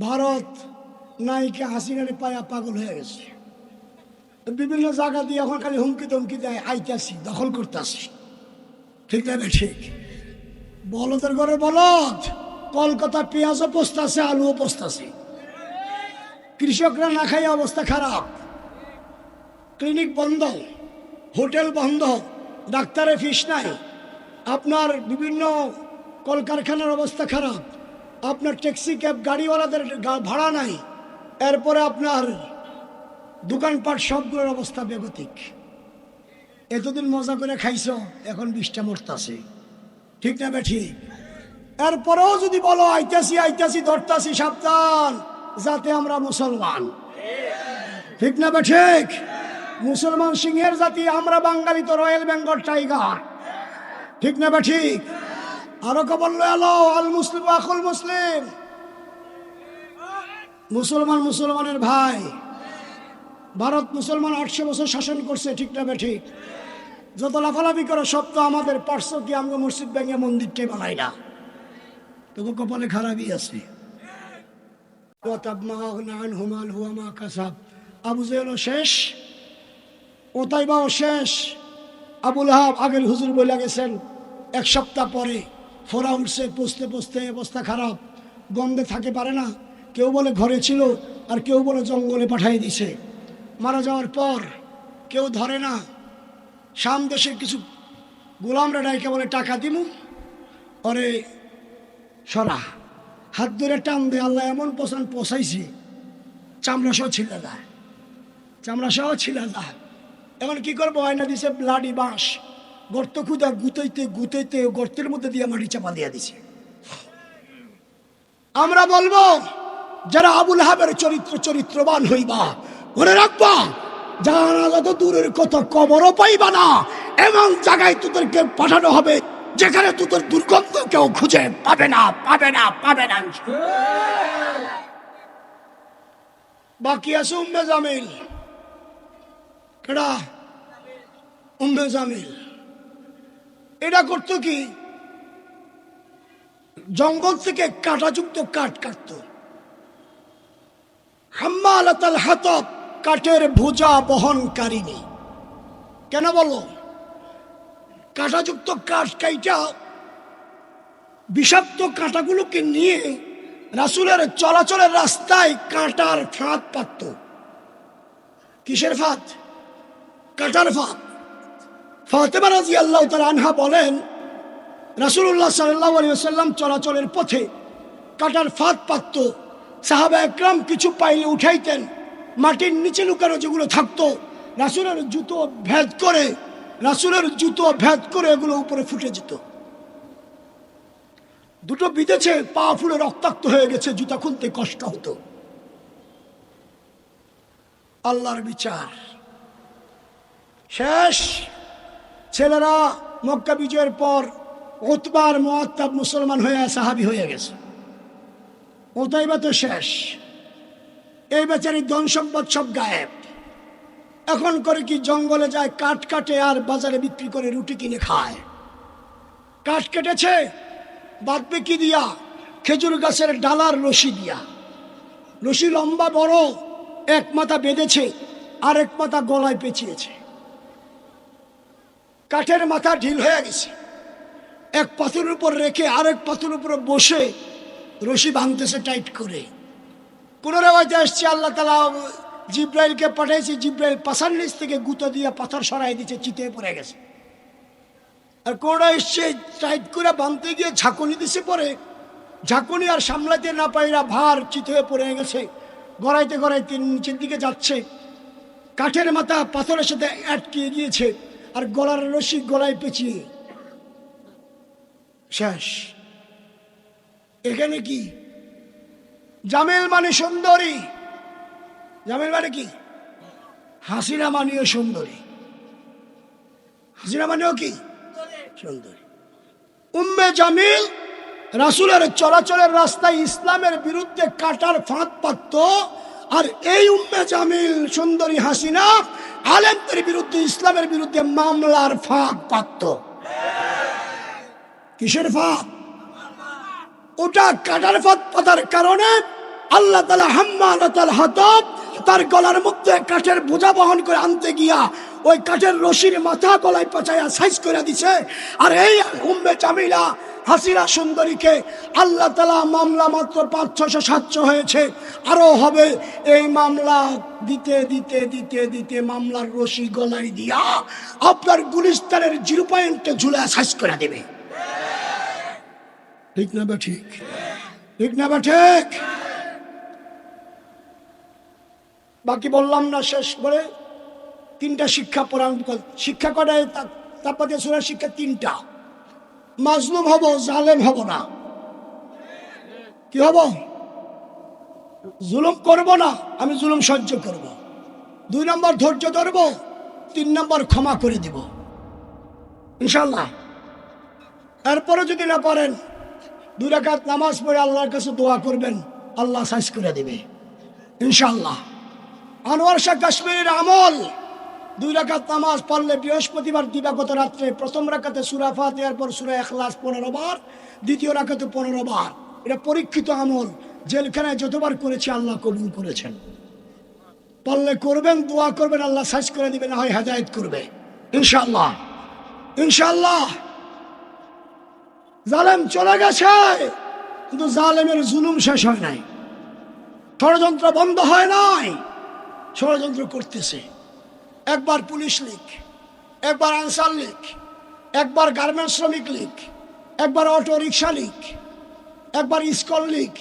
ভারত নায়িকা হাসিনারে পায়া পাগল হয়ে গেছে। বিভিন্ন জায়গা দিয়ে এখন খালি হুমকি তমকি দেয়, আইতাছি, দখল করতেছি। ঠিক না ঠিক? বলদের ঘরে বলদ কলকাতা পেঁয়াজও পোস্তাছে, আলুও পোস্তাছে। কৃষকরা না খাই অবস্থা খারাপ। ক্লিনিক বন্ধ, হোটেল বন্ধ, ডাক্তারের ফিস নাই। আপনার বিভিন্ন কলকারখানার অবস্থা খারাপ। আপনার ট্যাক্সি ক্যাব গাড়িওয়ালাদের ভাড়া নাই। এরপরে আপনার দোকানপাট সবগুলোর অবস্থা বেগতিক। এতদিন মজা করে খাইছ, এখন বিষটা মরতাছে। ঠিক না বে ঠিক? এরপরেও যদি বলো আইতাসি আইতাসি ধরতাসি সাবধান, যাতে আমরা মুসলমান। ঠিক না বে ঠিক? মুসলমান সিংহের জাতি, আমরা বাঙালি তো রয়্যাল বেঙ্গল টাইগার। ঠিক না বে ঠিক? আরও খবর লয়ে এলো আল মুসলিম, আকুল মুসলিম। মুসলমান, মুসলমানের ভাই। ভারত মুসলমান আটশো বছর শাসন করছে, ঠিক না ঠিক যত লাফালাফি করে, সব তো আমাদের পার্শ্ব কি আমরা মসজিদ ব্যাঙ্গে মন্দিরটাই বানাই না? তবু কপালে খারাপই আছে। আবু জেলও শেষ, ওতাইবাও শেষ। আবুল হাব আগের হুজুর বলে গেছেন, এক সপ্তাহ পরে ফোরা উঠছে পুষতে পুষতে অবস্থা খারাপ, গন্ধে থাকে পারে না। কেউ বলে ঘরে ছিল আর কেউ বলে জঙ্গলে পাঠিয়ে দিছে মারা যাওয়ার পর কেউ ধরে না। সাম দেশের কিছু গোলামরা ডাইকে বলে, টাকা দিমু? অরে সরা, হাত ধরে টান দে, আল্লাহ এমন পোষান পোষাইছে। চামড়া সহ দেয় চামড়া সহ দেয় এখন কি করব? আয়না দিছে ব্লাডি বাঁশ। গর্ত খুদা গুতাইতে গুতাইতে গর্তের মধ্যে দিয়ে মাটি চাপা দিয়ে দিছে। আমরা বলব, যারা আবুল হাবের চরিত্র চরিত্রবান হইবা, মনে রাখবা জানা যত দূরের কথা কবরও পাইবা না, এমন জায়গায় তোদেরকে পাঠানো হবে যেখানে তোদের দুর্গন্ধ কেউ খুঁজে পাবে না পাবে না পাবে না। বাকি আছে উম্মে জামিল। কেডা? উম্মে জামিল। এটা করতো কি? জঙ্গল থেকে কাঁটাযুক্ত কাঠ কাটতো। হাম্মালাতাল হাতব, কাঠের ভুজা বহনকারিনী কেন বলো? কাঁটাযুক্ত কাঠ কাইটা বিষাক্ত কাঁটাগুলোকে নিয়ে রাসুলের চলাচলের রাস্তায় কাঁটার ফাঁদ পাতত। কিসের ফাঁদ? কাঁটার ফাঁদ। ফাতেমা রাজি আল্লাহ তার আনহা বলেন রাসুল্লাহ সাল্লাহ আলী সাল্লাম চলাচলের পথে কাটার ফাঁদ পাতত। সাহাবা একরাম কিছু পাইলে উঠাইতেন, মাটির নিচে লুকানো যেগুলো থাকতো, রাসুলের জুতো ভেদ করে, রাসুলের জুতো ভেদ করে এগুলো উপরে ফুটে যেত। দুটো বিদেছে পা ফুলে রক্তাক্ত হয়ে গেছে, জুতা খুলতে কষ্ট হতো। আল্লাহর বিচার। শেষ ছেলেরা মক্কা বিজয়ের পর ওতবার মোয়াত্তাব মুসলমান হয়ে সাহাবি হয়ে গেছে। ওতাইবা তো শেষ। এই বেচারি ধন সম্পদ সব গায়েব। এখন করে কি জঙ্গলে যায়, কাঠ কাটে আর বাজারে বিক্রি করে রুটি কিনে খায়। কাঠ কেটেছে বাঁধবে কি দিয়া খেজুর গাছের ডালার রশি দিয়া। রশি লম্বা বড়, এক মাথা বেঁধেছে আর এক মাথা গলায় পেঁচিয়েছে। কাঠের মাথা ঢিল হয়ে গেছে। এক পাথরের উপর রেখে আরেক পাথরের উপরে বসে রশি বাঁধতেছে টাইট করে। রেওয়াজে আসছে, আল্লাহ তালা জিব্রাইলকে পাঠাইছে। জিব্রাইল পাশার নিচ থেকে গুঁতো দিয়ে পাথর সরাই দিচ্ছে চিতে পড়ে গেছে। আর কোনটা এসছে, টাইট করে বাঁধতে গিয়ে ঝাঁকুনি দিছে পরে। ঝাঁকুনি আর সামলাতে না পাইরা ভার চিত হয়ে পড়ে গেছে। গড়াইতে গড়াইতে নিচের দিকে যাচ্ছে। কাঠের মাথা পাথরের সাথে আটকে গিয়েছে। আর গলার রশি গলায় পেঁচিয়ে। শেষ। এখানে কি? জামিল মানে সুন্দরী। জামিল মানে কি? হাসিনা মানেও সুন্দরী। হাসিনা মানেও কি? সুন্দরী। উম্মে জামিল রাসুলের চলাচলের রাস্তায় ইসলামের বিরুদ্ধে কাটার ফাঁদ পাতত, আর এই উম্মে জামিল সুন্দরী হাসিনা আলেমদের বিরুদ্ধে, ইসলামের বিরুদ্ধে মামলার ফাঁক পাতত কিসের ফাঁক ওটা কাটার ফাঁক পাতার কারণে আল্লাহ তালা হাম্মাল হাতব তার গলার মধ্যে কাঠের বোঝা বহন করে আনতে গিয়া ওই কাঠের রশির মাথা গলায় পাচাইয়া সাইজ করে দিছে। আর এই উম্মে জামিলা হাসিরা সুন্দরীকে আল্লাহ তালা মামলা মাত্র পাঁচ ছশো সাতশো হয়েছে। আরও হবে। এই মামলা দিতে দিতে দিতে দিতে মামলার রশি গলায় দিয়া আপনার গুলিস্তানের জিরো পয়েন্টে ঝুলে সাইজ করে দেবে। ঠিক না বা ঠিক? ঠিক না বা ঠিক? বাকি বললাম না শেষ করে তিনটা শিক্ষা পড়ান, শিক্ষা করায় তারপরে সুরা শিক্ষা তিনটা। মাজলুম হব, জালেম হব না। কি হব? জুলুম করব না, আমি জুলুম সহ্য করব। দুই নম্বর ধৈর্য ধরব, তিন নম্বর ক্ষমা করে দিব। ইনশাল্লাহ এরপরে যদি না পারেন, দুই রাকাত নামাজ পড়ে আল্লাহর কাছে দোয়া করবেন, আল্লাহ সাইজ করে দেবে। ইনশাল্লাহ আনোয়ার শাহ কাশ্মীরের আমল দুই রাকাত নামাজ পড়লে বৃহস্পতিবার দিবাগত রাত্রে প্রথম রাকাতে সুরা ফাতিহার পর সুরা এখলাস পনেরো বার, দ্বিতীয় রাকাতে পনেরো বার। এটা পরীক্ষিত আমল, জেলখানায় যতবার করেছে আল্লাহ কবুল করেছেন। পারলে করবেন, দোয়া করবেন, আল্লাহ সাইজ করে দিবেন হয় হেদায়ত করবে। ইনশাল্লাহ ইনশাল্লাহ জালেম চলে গেছে, কিন্তু জালেমের জুলুম শেষ হয় নাই। ষড়যন্ত্র বন্ধ হয় নাই। ষড়যন্ত্র করতেছে। একবার পুলিশ লীগ, একবার আনসার লীগ, একবার গার্মেন্টস শ্রমিক লীগ, একবার অটো রিক্সা লীগ, একবার স্কল লীগ